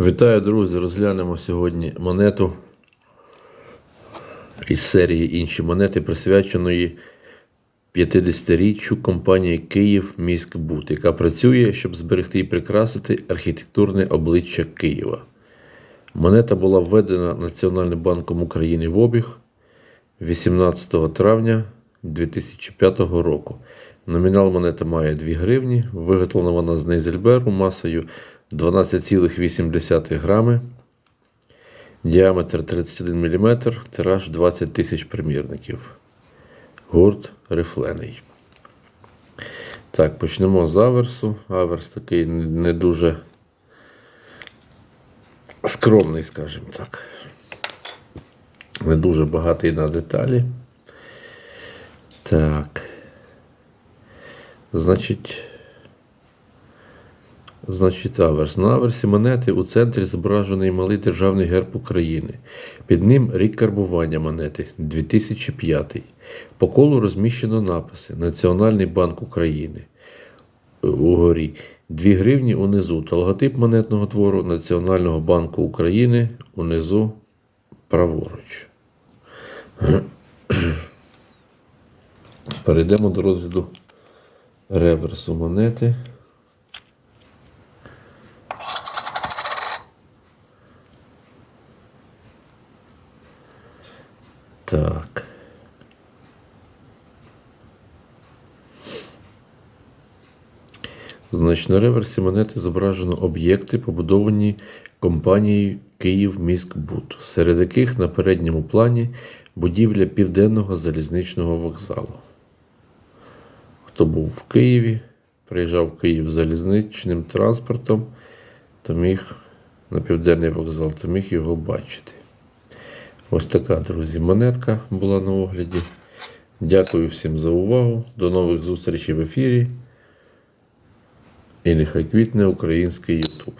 Вітаю, друзі! Розглянемо сьогодні монету із серії інші монети, присвяченої 50-річчю компанії Київ Міськбуд, яка працює, щоб зберегти і прикрасити архітектурне обличчя Києва. Монета була введена Національним банком України в обіг 18 травня 2005 року. Номінал монети має 2 гривні. Виготовлена вона з Нейзельберу масою 12,8 грами, діаметр 31 мм, тираж 20 тисяч примірників. Гурт рифлений. Так, почнемо з аверсу. Аверс такий не дуже скромний, скажімо так. Не дуже багатий на деталі. Так. Значить. Значить, аверс. На аверсі монети у центрі зображений малий державний герб України. Під ним рік карбування монети 2005. По колу розміщено написи Національний банк України угорі. 2 гривні унизу та логотип монетного твору Національного банку України унизу праворуч. Перейдемо до розгляду реверсу монети. Так. Значить, на реверсі монети зображено об'єкти, побудовані компанією Київміськбуд, серед яких на передньому плані будівля Південного залізничного вокзалу. Хто був в Києві, приїжджав в Київ залізничним транспортом, то міг на південний вокзал, то міг його бачити. Ось така, друзі, монетка була на огляді. Дякую всім за увагу. До нових зустрічей в ефірі. І нехай квітне український YouTube.